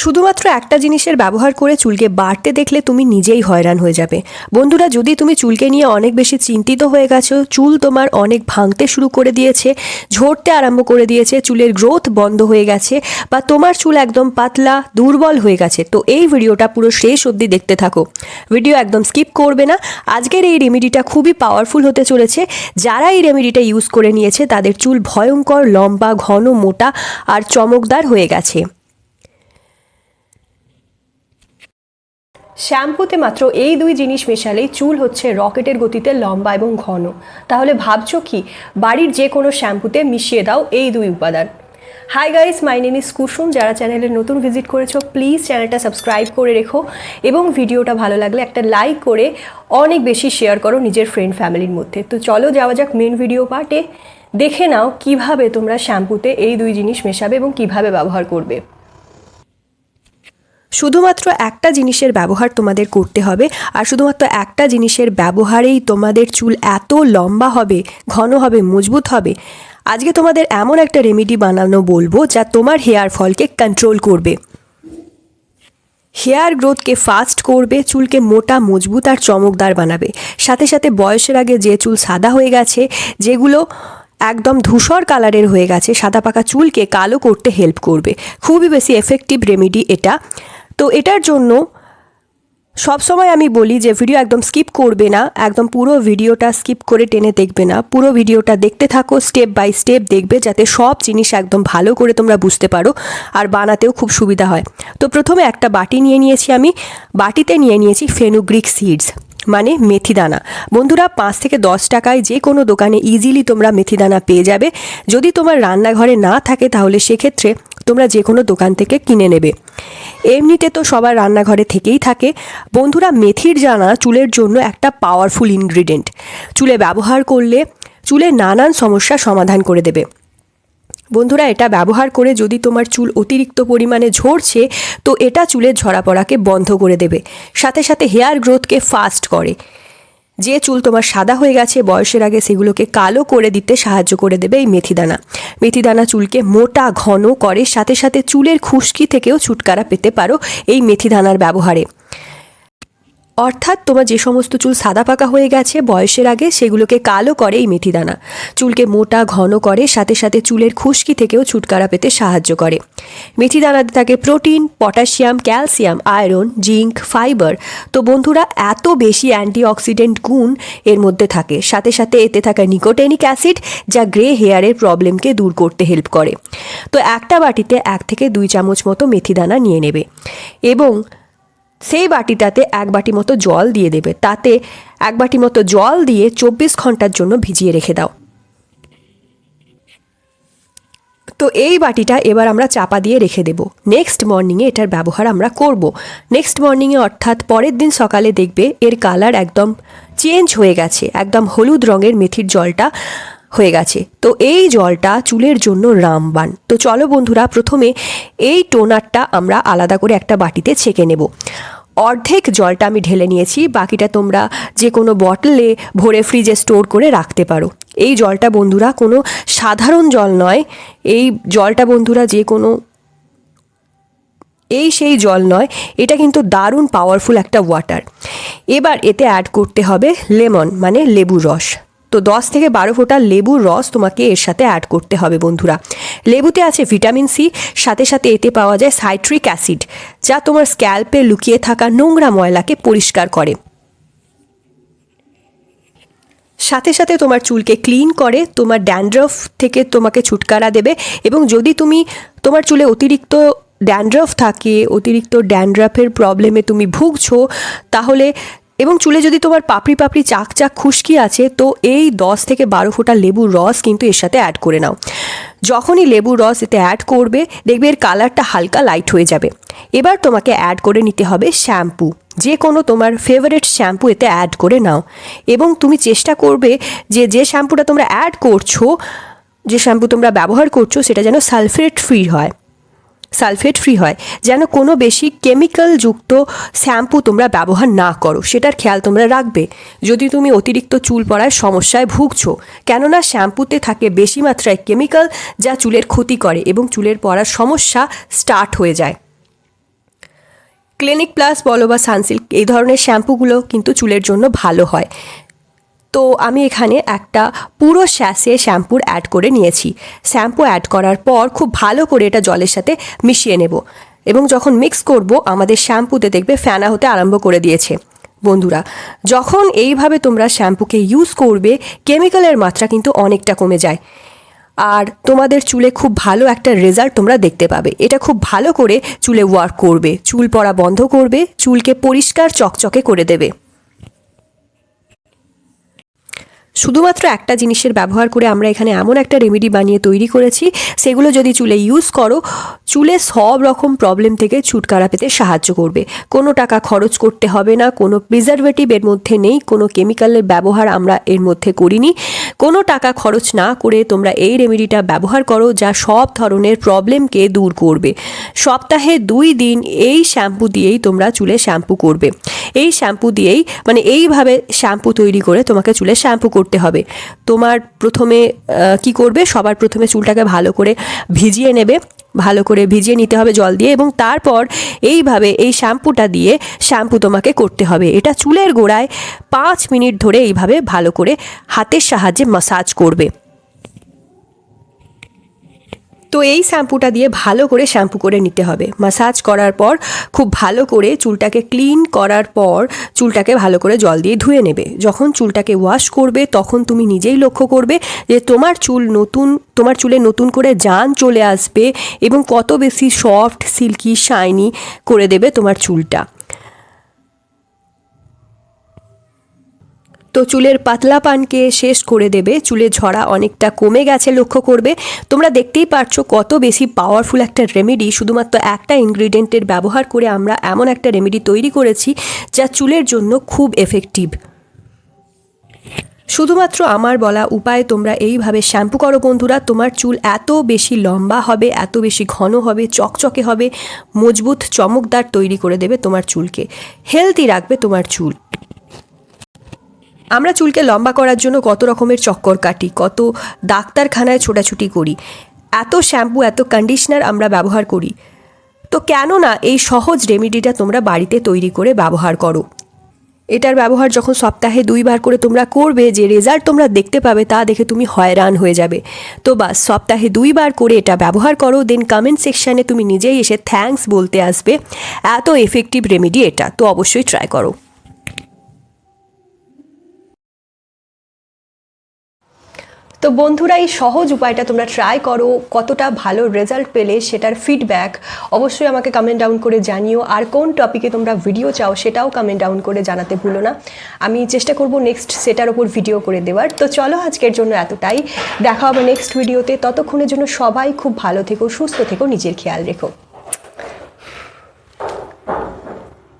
শুধুমাত্র একটা জিনিসের ব্যবহার করে চুলকে বাড়তে দেখলে তুমি নিজেই হয়রান হয়ে যাবে। বন্ধুরা, যদি তুমি চুলকে নিয়ে অনেক বেশি চিন্তিত হয়ে গেছো, চুল তোমার অনেক ভাঙতে শুরু করে দিয়েছে, ঝরতে আরম্ভ করে দিয়েছে, চুলের গ্রোথ বন্ধ হয়ে গেছে বা তোমার চুল একদম পাতলা, দুর্বল হয়ে গেছে, তো এই ভিডিওটা পুরো শেষ অবধি দেখতে থাকো। ভিডিও একদম স্কিপ করবে না। আজকের এই রেমেডিটা খুবই পাওয়ারফুল হতে চলেছে। যারা এই রেমেডিটা ইউজ করে নিয়েছে, তাদের চুল ভয়ঙ্কর, লম্বা, ঘন, মোটা আর চমকদার হয়ে গেছে। শ্যাম্পুতে মাত্র এই দুই জিনিস মেশালেই চুল হচ্ছে রকেটের গতিতে লম্বা এবং ঘন। তাহলে ভাবছ কি? বাড়ির যে কোনো শ্যাম্পুতে মিশিয়ে দাও এই দুই উপাদান। Hi guys my name is Kusum যারা চ্যানেলে নতুন ভিজিট করেছ প্লিজ চ্যানেলটা সাবস্ক্রাইব করে রেখো এবং ভিডিওটা ভালো লাগলে একটা লাইক করে অনেক বেশি শেয়ার করো নিজের ফ্রেন্ড ফ্যামিলির মধ্যে। তো চলো যাওয়া যাক মেন ভিডিও পার্টে দেখে নাও কীভাবে তোমরা শ্যাম্পুতে এই দুই জিনিস মেশাবে এবং কীভাবে ব্যবহার করবে। শুধুমাত্র একটা জিনিসের ব্যবহার তোমাদের করতে হবে, আর শুধুমাত্র একটা জিনিসের ব্যবহারেই তোমাদের চুল এত লম্বা হবে, ঘন হবে, মজবুত হবে। আজকে তোমাদের এমন একটা রেমেডি বানানো বলব যা তোমার হেয়ার ফলকে কন্ট্রোল করবে। হেয়ার গ্রোথকে ফাস্ট করবে, চুলকে মোটা, মজবুত আর চমকদার বানাবে। সাথে সাথে বয়সের আগে যে চুল সাদা হয়ে গেছে, যেগুলো একদম ধূসর কালারের হয়ে গেছে, সাদা পাকা চুলকে কালো করতে হেল্প করবে। খুবই বেশি এফেক্টিভ রেমেডি এটা। তো এটার জন্য সবসময় আমি বলি যে ভিডিও একদম স্কিপ করবে না, একদম পুরো ভিডিওটা স্কিপ করে টেনে দেখবে না। পুরো ভিডিওটা দেখতে থাকো স্টেপ বাই স্টেপ দেখবে যাতে সব জিনিস একদম ভালো করে তোমরা বুঝতে পারো আর বানাতেও খুব সুবিধা হয়। তো প্রথমে একটা বাটি নিয়ে নিয়েছি আমি। বাটিতে নিয়ে নিয়েছি ফেনুগ্রিক সিডস মানে মেথি দানা। বন্ধুরা, পাঁচ থেকে দশ টাকায় যে কোনো দোকানে ইজিলি তোমরা মেথি দানা পেয়ে যাবে। যদি তোমার রান্নাঘরে না থাকে তাহলে সেক্ষেত্রে তোমরা যে কোনো দোকান থেকে কিনে নেবে। এমনিতে তো সবার রান্নাঘরে থেকেই থাকে। বন্ধুরা, মেথির জানা চুলের জন্য একটা পাওয়ারফুল ইনগ্রিডিয়েন্ট চুলে ব্যবহার করলে চুলের নানান সমস্যা সমাধান করে দেবে। বন্ধুরা, এটা ব্যবহার করে যদি তোমার চুল অতিরিক্ত পরিমাণে ঝরছে, তো এটা চুলের ঝরা পড়াকে বন্ধ করে দেবে। সাথে সাথে হেয়ার গ্রোথকে ফাস্ট করে। যে চুল তোমার সাদা হয়ে গেছে, বয়সের আগে সেগুলোকে কালো করে দিতে সাহায্য করে দেবে এই মেথিদানা। মেথিদানা চুলকে মোটা, ঘন করে, সাথে সাথে চুলের খুশকি থেকেও ছুটকারা পেতে পারো এই মেথিদানার ব্যবহারে। অর্থাৎ তোমার যে সমস্ত চুল সাদা পাকা হয়ে গেছে বয়সের আগে সেগুলোকে কালো করে এই মেথিদানা চুলকে মোটা, ঘন করে, সাথে সাথে চুলের খুশকি থেকেও ছুটকারা পেতে সাহায্য করে। মেথিদানাতে থাকে protein, potassium, calcium, iron, zinc, fibre. তো বন্ধুরা, এত বেশি অ্যান্টিঅক্সিডেন্ট গুণ এর মধ্যে থাকে। সাথে সাথে এতে থাকা নিকোটেনিক অ্যাসিড যা গ্রে হেয়ারের প্রবলেমকে দূর করতে হেল্প করে। তো একটা বাটিতে এক থেকে দুই চামচ মতো মেথিদানা নিয়ে নেবে। এবং সেই বাটিটাতে এক বাটি মতো জল দিয়ে দেবে। তাতে এক বাটি মতো জল দিয়ে চব্বিশ ঘণ্টার জন্য ভিজিয়ে রেখে দাও। তো এই বাটিটা এবার আমরা চাপা দিয়ে রেখে দেব। নেক্সট মর্নিংয়ে এটার ব্যবহার আমরা করব। নেক্সট মর্নিংয়ে অর্থাৎ পরের দিন সকালে দেখবে এর কালার একদম চেঞ্জ হয়ে গেছে। একদম হলুদ রঙের মেথির জলটা হয়ে গেছে। তো এই জলটা চুলের জন্য রামবান। তো চলো বন্ধুরা, প্রথমে এই টোনারটা আমরা আলাদা করে একটা বাটিতে ছেঁকে নেব। অর্ধেক জলটা আমি ঢেলে নিয়েছি, বাকিটা তোমরা যে কোনো বটলে ভরে ফ্রিজে স্টোর করে রাখতে পারো। এই জলটা বন্ধুরা কোনো সাধারণ জল নয়, এই জলটা বন্ধুরা যে কোনো এই সেই জল নয়, এটা কিন্তু দারুণ পাওয়ারফুল একটা ওয়াটার এবার এতে অ্যাড করতে হবে লেমন মানে লেবুর রস। তো দশ থেকে বারো ফোঁটা লেবুর রস তোমাকে এর সাথে অ্যাড করতে হবে, বন্ধুরা। লেবুতে আছে ভিটামিন সি সাথে সাথে এতে পাওয়া যায় সাইট্রিক অ্যাসিড যা তোমার স্ক্যাল্পে লুকিয়ে থাকা নোংরা ময়লাকে পরিষ্কার করে। সাথে সাথে তোমার চুলকে ক্লিন করে, তোমার ড্যান্ড্রফ থেকে তোমাকে ছুটকারা দেবে এবং যদি তুমি তোমার চুলে অতিরিক্ত ড্যান্ড্রফ থাকে, অতিরিক্ত ড্যান্ড্রফের প্রবলেমে তুমি ভুগছো, তাহলে এবং চুলে যদি তোমার পাপড়ি পাপড়ি চাক চাক খুশকি আছে, তো এই দশ থেকে বারো ফোঁটা লেবুর রস কিন্তু এর সাথে অ্যাড করে নাও। যখনই লেবুর রস এতে অ্যাড করবে, দেখবে এর কালারটা হালকা লাইট হয়ে যাবে। এবার তোমাকে অ্যাড করে নিতে হবে শ্যাম্পু যে কোনো তোমার ফেভারিট শ্যাম্পু এতে অ্যাড করে নাও। এবং তুমি চেষ্টা করবে যে যে শ্যাম্পুটা তোমরা অ্যাড করছ, যে শ্যাম্পু তোমরা ব্যবহার করছ, সেটা যেন সালফেট ফ্রি হয়। সালফেট ফ্রি হয়, যেন কোনো বেশি কেমিক্যাল যুক্ত শ্যাম্পু তোমরা ব্যবহার না করো। সেটার খেয়াল তোমরা রাখবে। যদি তুমি অতিরিক্ত চুল পড়ার সমস্যায় ভুগছো, কেননা শ্যাম্পুতে থাকে বেশি মাত্রায় কেমিক্যাল যা চুলের ক্ষতি করে এবং চুলের পড়ার সমস্যা স্টার্ট হয়ে যায়। ক্লিনিক প্লাস বলো বা সানসিল্ক, এই ধরনের শ্যাম্পুগুলো কিন্তু চুলের জন্য ভালো হয়। তো আমি এখানে একটা পুরো শ্যাসে শ্যাম্পুর অ্যাড করে নিয়েছি। শ্যাম্পু অ্যাড করার পর খুব ভালো করে এটা জলের সাথে মিশিয়ে নেব। এবং যখন মিক্স করব, আমাদের শ্যাম্পুতে দেখবে ফ্যানা হতে আরম্ভ করে দিয়েছে। বন্ধুরা, যখন এইভাবে তোমরা শ্যাম্পুকে ইউজ করবে কেমিক্যালের মাত্রা কিন্তু অনেকটা কমে যায়। আর তোমাদের চুলে খুব ভালো একটা রেজাল্ট তোমরা দেখতে পাবে। এটা খুব ভালো করে চুলে ওয়ার্ক করবে, চুল পড়া বন্ধ করবে, চুলকে পরিষ্কার চকচকে করে দেবে। শুধুমাত্র একটা জিনিসের ব্যবহার করে আমরা এখানে এমন একটা রেমেডি বানিয়ে তৈরি করেছি, সেগুলো যদি চুলে ইউজ করো, চুলে সব রকম প্রবলেম থেকে ছুটকারা পেতে সাহায্য করবে। কোনো টাকা খরচ করতে হবে না, কোনো প্রিজারভেটিভ এর মধ্যে নেই, কোনো কেমিক্যালের ব্যবহার আমরা এর মধ্যে করিনি। কোনো টাকা খরচ না করে তোমরা এই রেমেডিটা ব্যবহার করো, যা সব ধরনের প্রবলেমকে দূর করবে। সপ্তাহে দুই দিন এই শ্যাম্পু দিয়েই তোমরা চুলে শ্যাম্পু করবে। এই শ্যাম্পু দিয়েই মানে এইভাবে শ্যাম্পু তৈরি করে তোমাকে চুলে শ্যাম্পু করতে হবে। তোমার প্রথমে কি করবে? সবার প্রথমে চুলটাকে ভালো করে ভিজিয়ে নেবে। ভালো করে ভিজিয়ে নিতে হবে জল দিয়ে এবং তারপর এইভাবে এই শ্যাম্পুটা দিয়ে শ্যাম্পু তোমাকে করতে হবে। এটা চুলের গোড়ায় পাঁচ মিনিট ধরে এইভাবে ভালো করে হাতের সাহায্যে মাসাজ করবে। তো এই শ্যাম্পুটা দিয়ে ভালো করে শ্যাম্পু করে নিতে হবে। মাসাজ করার পর খুব ভালো করে চুলটাকে ক্লিন করার পর চুলটাকে ভালো করে জল দিয়ে ধুয়ে নেবে। যখন চুলটাকে ওয়াশ করবে তখন তুমি নিজেই লক্ষ্য করবে যে তোমার চুল নতুন, তোমার চুলে নতুন করে জান চলে আসবে এবং কত বেশি সফট, সিল্কি, শাইনি করে দেবে তোমার চুলটা। তো চুলের পাতলা পানকে শেষ করে দেবে। চুলে ঝরা অনেকটা কমে গেছে, লক্ষ্য করবে। তোমরা দেখতেই পারছ কত বেশি পাওয়ারফুল একটা রেমেডি শুধুমাত্র একটা ইনগ্রিডিয়েন্টের ব্যবহার করে আমরা এমন একটা রেমেডি তৈরি করেছি, যা চুলের জন্য খুব এফেক্টিভ শুধুমাত্র আমার বলা উপায়, তোমরা এইভাবে শ্যাম্পু করো বন্ধুরা। তোমার চুল এত বেশি লম্বা হবে, এত বেশি ঘন হবে, চকচকে হবে, মজবুত চমকদার তৈরি করে দেবে তোমার চুলকে। হেলদি রাখবে তোমার চুল। আমরা চুলকে লম্বা করার জন্য কত রকমের চক্কর কাটি, কত ডাক্তারখানায় ছোটাছুটি করি, এত শ্যাম্পু, এত কন্ডিশনার আমরা ব্যবহার করি। তো কেন না এই সহজ রেমেডিটা তোমরা বাড়িতে তৈরি করে ব্যবহার করো। এটার ব্যবহার যখন সপ্তাহে দুইবার করে তোমরা করবে, যে রেজাল্ট তোমরা দেখতে পাবে তা দেখে তুমি হয়রান হয়ে যাবে। তো বাস, সপ্তাহে দুইবার করে এটা ব্যবহার করো দেন কমেন্ট সেকশানে তুমি নিজেই এসে থ্যাঙ্কস বলতে আসবে। এত এফেক্টিভ রেমেডি এটা, তো অবশ্যই ট্রাই করো। তো বন্ধুরা, এই সহজ উপায়টা তোমরা ট্রাই করো, কতটা ভালো রেজাল্ট পেলে সেটার ফিডব্যাক অবশ্যই আমাকে কমেন্ট ডাউন করে জানিও। আর কোন টপিকে তোমরা ভিডিও চাও সেটাও কমেন্ট ডাউন করে জানাতে ভুলো না। আমি চেষ্টা করব নেক্সট সেটার ওপর ভিডিও করে দেওয়ার। তো চলো আজকের জন্য এতটাই। দেখা হবে নেক্সট ভিডিওতে ততক্ষণের জন্য সবাই খুব ভালো থেকো, সুস্থ থেকো, নিজের খেয়াল রেখো।